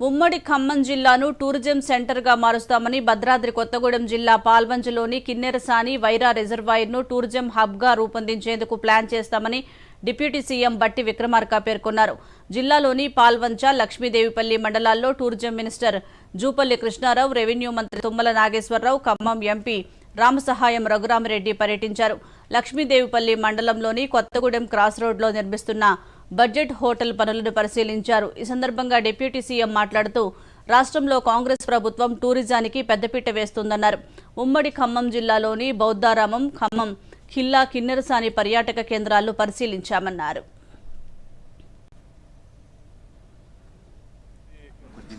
ఉమ్మడి ఖమ్మం జిల్లాను టూరిజం సెంటర్గా మారుస్తామని భద్రాద్రి కొత్తగూడెం జిల్లా పాల్వంజలోని కిన్నెరసాని వైరా రిజర్వాయర్ను టూరిజం హబ్గా రూపొందించేందుకు ప్లాన్ చేస్తామని డిప్యూటీ సీఎం బట్టి విక్రమార్క పేర్కొన్నారు. జిల్లాలోని పాల్వంచ లక్ష్మీదేవిపల్లి మండలాల్లో tourism minister Jupally Krishna Rao revenue మంత్రి తుమ్మల నాగేశ్వరరావు ఖమ్మం ఎంపీ రామసహాయం రఘురామరెడ్డి పర్యటించారు. లక్ష్మీదేవిపల్లి మండలంలోని కొత్తగూడెం క్రాస్ రోడ్లో నిర్మిస్తున్న బడ్జెట్ హోటల్ పనులను పరిశీలించారు. ఈ సందర్భంగా డిప్యూటీ సీఎం మాట్లాడుతూ రాష్ట్రంలో కాంగ్రెస్ ప్రభుత్వం టూరిజానికి పెద్దపీట వేస్తుందన్నారు. ఉమ్మడి ఖమ్మం జిల్లాలోని బౌద్ధారామం ఖమ్మం ఖిల్లా కిన్నెరసాని పర్యాటక కేంద్రాలను పరిశీలించామన్నారు.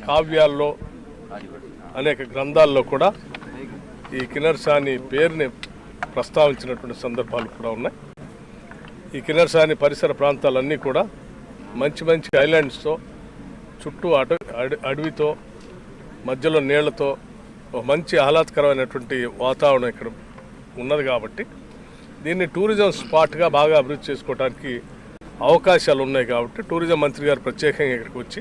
కావ్యాల్లో అనేక గ్రంథాల్లో కూడా ఈ కిన్నెరసాని పేరుని ప్రస్తావించినటువంటి సందర్భాలు కూడా ఉన్నాయి. ఈ కిన్నరసాని పరిసర ప్రాంతాలన్నీ కూడా మంచి మంచి ఐలాండ్స్తో చుట్టూ అటవి అడ- అడవితో మధ్యలో నీళ్ళతో ఒక మంచి ఆహ్లాదకరమైనటువంటి వాతావరణం ఇక్కడ ఉన్నది కాబట్టి దీన్ని టూరిజం స్పాట్గా బాగా అభివృద్ధి చేసుకోవడానికి అవకాశాలు ఉన్నాయి కాబట్టి టూరిజం మంత్రి గారు ప్రత్యేకంగా ఇక్కడికి వచ్చి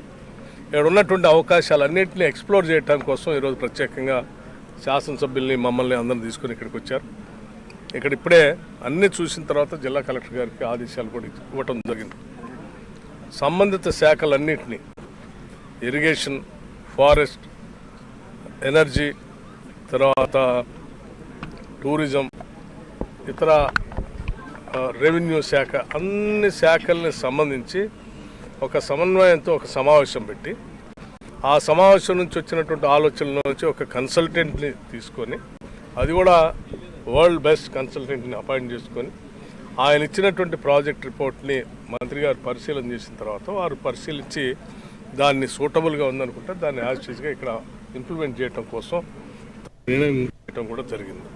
ఇక్కడ ఉన్నటువంటి అవకాశాలన్నింటినీ ఎక్స్ప్లోర్ చేయడం కోసం ఈరోజు ప్రత్యేకంగా శాసనసభ్యుల్ని మమ్మల్ని అందరిని తీసుకుని ఇక్కడికి వచ్చారు. ఇక్కడ ఇప్పుడే అన్ని చూసిన తర్వాత జిల్లా కలెక్టర్ గారికి ఆదేశాలు కూడా ఇవ్వటం జరిగింది. సంబంధిత శాఖలన్నింటినీ ఇరిగేషన్ ఫారెస్ట్ ఎనర్జీ తర్వాత టూరిజం ఇతర రెవెన్యూ శాఖ అన్ని శాఖల్ని సంబంధించి ఒక సమన్వయంతో ఒక సమావేశం పెట్టి ఆ సమావేశం నుంచి వచ్చినటువంటి ఆలోచనల నుంచి ఒక కన్సల్టెంట్ని తీసుకొని అది కూడా వరల్డ్ బెస్ట్ కన్సల్టెంట్ని అపాయింట్ చేసుకొని ఆయన ఇచ్చినటువంటి ప్రాజెక్ట్ రిపోర్ట్ని మంత్రి గారు పరిశీలన చేసిన తర్వాత వారు పరిశీలించి దాన్ని సూటబుల్గా ఉందనుకుంటే దాన్ని యాజ్ ఇక్కడ ఇంప్లిమెంట్ చేయడం కోసం నిర్ణయం చేయడం కూడా జరిగింది.